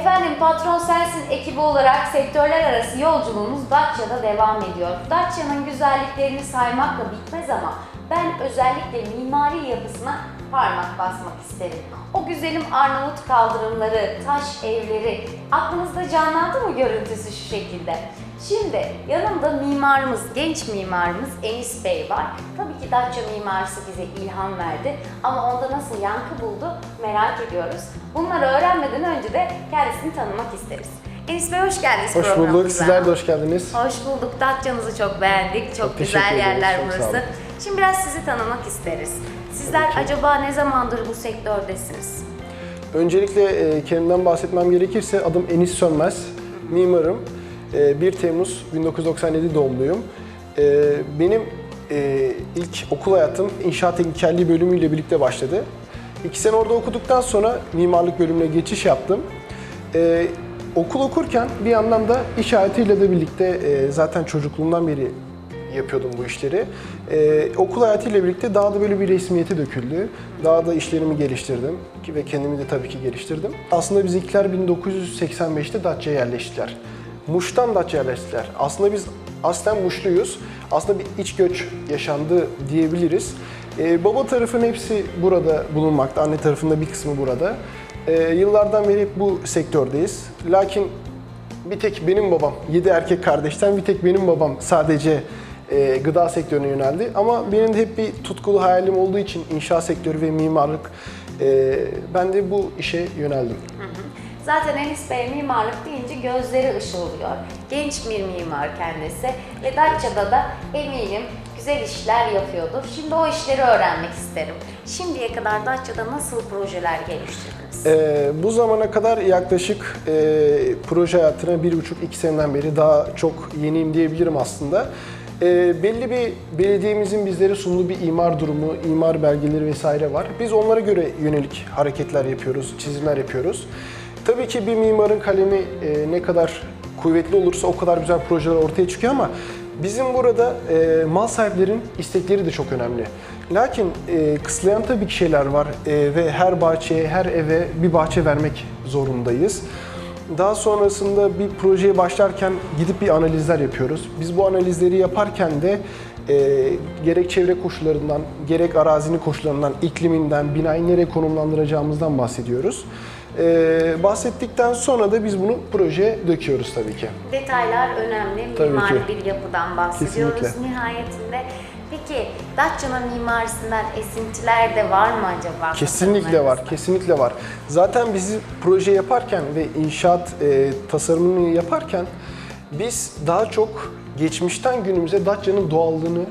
Efendim Patron Sensin ekibi olarak sektörler arası yolculuğumuz Datça'da devam ediyor. Datça'nın güzelliklerini saymakla bitmez ama ben özellikle mimari yapısına parmak basmak isterim. O güzelim Arnavut kaldırımları, taş evleri aklınızda canlandı mı görüntüsü şu şekilde? Şimdi yanımda mimarımız, genç mimarımız Enis Bey var. Tabii ki Datça mimarisi bize ilham verdi ama onda nasıl yankı buldu merak ediyoruz. Bunları öğrenmeden önce de kendisini tanımak isteriz. Enis Bey hoş geldiniz Hoş bulduk. programımıza. Sizler de hoş geldiniz. Hoş bulduk. Datça'nızı çok beğendik. Çok, Çok güzel teşekkür yerler çok sağ burası. olun. Şimdi biraz sizi tanımak isteriz. Sizler acaba ne zamandır bu sektördesiniz? Öncelikle e, kendimden bahsetmem gerekirse adım Enis Sönmez. Mimarım. E, 1 Temmuz 1997 doğumluyum. E, benim e, ilk okul hayatım inşaat teknikerliği bölümüyle birlikte başladı. İki sene orada okuduktan sonra mimarlık bölümüne geçiş yaptım. E, okul okurken bir yandan da iş hayatıyla da birlikte e, zaten çocukluğumdan beri yapıyordum bu işleri. Ee, okul hayatıyla birlikte daha da böyle bir resmiyeti döküldü. Daha da işlerimi geliştirdim ki ve kendimi de tabii ki geliştirdim. Aslında bizimkiler 1985'te Datça'ya yerleştiler. Muş'tan Datça'ya yerleştiler. Aslında biz aslen Muşluyuz. Aslında bir iç göç yaşandı diyebiliriz. Ee, baba tarafın hepsi burada bulunmakta, anne tarafında bir kısmı burada. Ee, yıllardan beri bu sektördeyiz. Lakin bir tek benim babam, 7 erkek kardeşten bir tek benim babam sadece e, gıda sektörüne yöneldi. Ama benim de hep bir tutkulu hayalim olduğu için inşaat sektörü ve mimarlık, e, ben de bu işe yöneldim. Zaten Enis Bey mimarlık deyince gözleri ışıldıyor. Genç bir mimar kendisi ve Datça'da da eminim güzel işler yapıyordur. Şimdi o işleri öğrenmek isterim. Şimdiye kadar Datça'da nasıl projeler geliştirdiniz? E, bu zamana kadar yaklaşık e, proje hayatına bir buçuk iki seneden beri daha çok yeniyim diyebilirim aslında. E, belli bir belediyemizin bizlere sunduğu bir imar durumu, imar belgeleri vesaire var. Biz onlara göre yönelik hareketler yapıyoruz, çizimler yapıyoruz. Tabii ki bir mimarın kalemi e, ne kadar kuvvetli olursa o kadar güzel projeler ortaya çıkıyor ama bizim burada e, mal sahiplerin istekleri de çok önemli. Lakin e, kısıtlayan tabii ki şeyler var e, ve her bahçeye, her eve bir bahçe vermek zorundayız. Daha sonrasında bir projeye başlarken gidip bir analizler yapıyoruz. Biz bu analizleri yaparken de e, gerek çevre koşullarından, gerek arazinin koşullarından, ikliminden, binayı nereye konumlandıracağımızdan bahsediyoruz. E, bahsettikten sonra da biz bunu projeye döküyoruz tabii ki. Detaylar önemli. Tabii Mimari ki. bir yapıdan bahsediyoruz Kesinlikle. nihayetinde. Peki Datça'nın mimarisinden esintiler de var mı acaba? Kesinlikle var, kesinlikle var. Zaten bizi proje yaparken ve inşaat e, tasarımını yaparken biz daha çok geçmişten günümüze Datça'nın doğallığını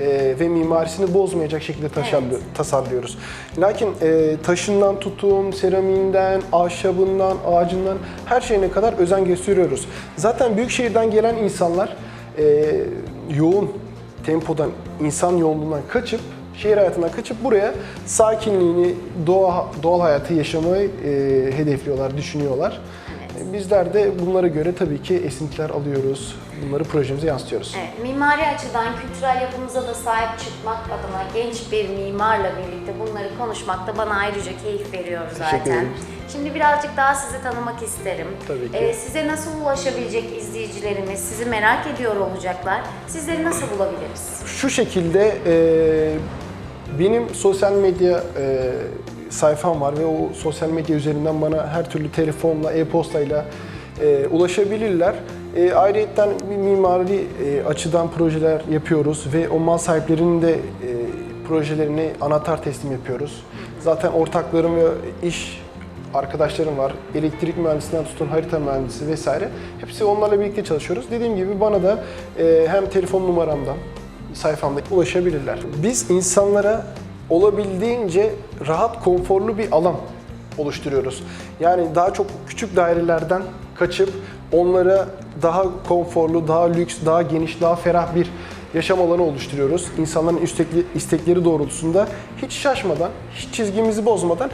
e, ve mimarisini bozmayacak şekilde taşarlı- Evet. tasarlıyoruz. Lakin e, taşından tutun, seramiğinden, ahşabından, ağacından her şeyine kadar özen gösteriyoruz. Zaten büyük şehirden gelen insanlar e, yoğun tempodan, insan yoğunluğundan kaçıp, şehir hayatından kaçıp buraya sakinliğini, doğa, doğal hayatı yaşamayı e, hedefliyorlar, düşünüyorlar. Bizler de bunlara göre tabii ki esintiler alıyoruz. Bunları projemize yansıtıyoruz. Evet, mimari açıdan kültürel yapımıza da sahip çıkmak adına genç bir mimarla birlikte bunları konuşmak da bana ayrıca keyif veriyor Teşekkür zaten. ederim. Şimdi birazcık daha sizi tanımak isterim. Tabii ki. Ee, size nasıl ulaşabilecek izleyicilerimiz, sizi merak ediyor olacaklar. Sizleri nasıl bulabiliriz? Şu şekilde e, benim sosyal medya e, sayfam var ve o sosyal medya üzerinden bana her türlü telefonla, e-postayla e, ulaşabilirler. E, ayrıca bir mimari e, açıdan projeler yapıyoruz ve o mal sahiplerinin de e, projelerini anahtar teslim yapıyoruz. Zaten ortaklarım ve iş arkadaşlarım var. Elektrik mühendisinden tutun harita mühendisi vesaire. Hepsi onlarla birlikte çalışıyoruz. Dediğim gibi bana da e, hem telefon numaramdan, sayfamda ulaşabilirler. Biz insanlara olabildiğince rahat, konforlu bir alan oluşturuyoruz. Yani daha çok küçük dairelerden kaçıp onlara daha konforlu, daha lüks, daha geniş, daha ferah bir yaşam alanı oluşturuyoruz. İnsanların istekli- istekleri doğrultusunda hiç şaşmadan, hiç çizgimizi bozmadan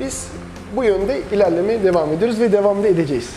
biz bu yönde ilerlemeye devam ediyoruz ve devam da edeceğiz.